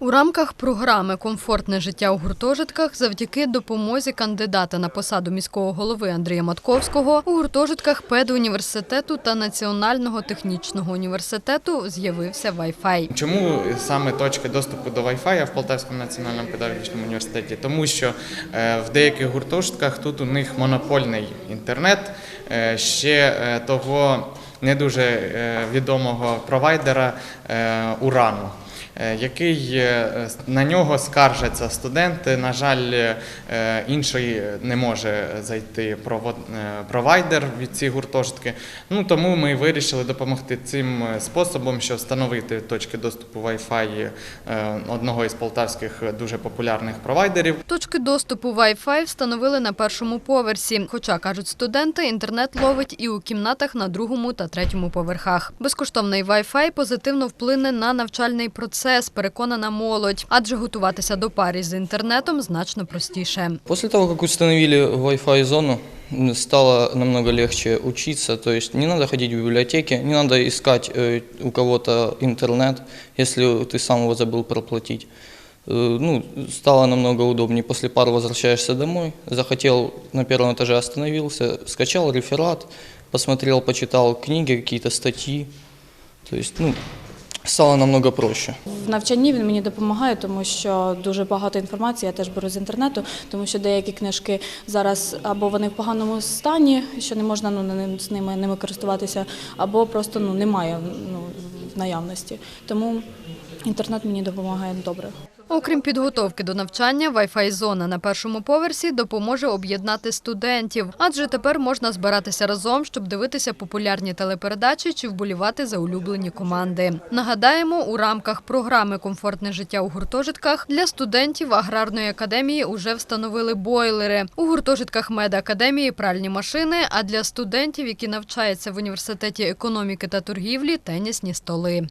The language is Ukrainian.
У рамках програми Комфортне життя у гуртожитках завдяки допомозі кандидата на посаду міського голови Андрія Матковського у гуртожитках педуніверситету та Національного технічного університету з'явився Wi-Fi. Чому саме точки доступу до Wi-Fi в Полтавському національному педагогічному університеті? Тому що е, в деяких гуртожитках тут у них монопольний інтернет, е, ще е, того не дуже відомого провайдера Урану. Е, Який е, на нього скаржаться студенти. На жаль, е, інший не може зайти провайдер від ці гуртожитки. Ну тому ми вирішили допомогти цим способом, що встановити точки доступу Wi-Fi одного із полтавських дуже популярних провайдерів. Точки доступу Wi-Fi встановили на першому поверсі. Хоча, кажуть студенти, інтернет ловить і у кімнатах на другому та третьому поверхах. Безкоштовний Wi-Fi позитивно вплине на навчальний процес, переконана молодь, адже готуватися до парі з інтернетом значно простіше. После того, как установили Wi-Fi зону, м, стало намного легче учиться. То есть не надо ходить в библиотеки, не надо искать э, у кого-то интернет, если ты сам его забыл проплатить. Э, Ну, стало намного удобнее. После пар возвращаешься домой, захотел на первом этаже остановился, скачал реферат, посмотрел, почитал книги, какие-то статьи. То есть, ну, стало намного проще. В навчанні він мені допомагає, тому що дуже багато інформації я теж беру з інтернету, тому що деякі книжки зараз або вони в поганому стані, що не можна ну, з ними, ними користуватися, або просто ну, немає ну, в наявності. Тому інтернет мені допомагає добре. Окрім підготовки до навчання, Wi-Fi зона на першому поверсі допоможе об'єднати студентів, адже тепер можна збиратися разом, щоб дивитися популярні телепередачі чи вболівати за улюблені команди. Нагадаємо, у рамках програми Комфортне життя у гуртожитках для студентів аграрної академії уже встановили бойлери. У гуртожитках медакадемії пральні машини, а для студентів, які навчаються в університеті економіки та торгівлі, тенісні столи.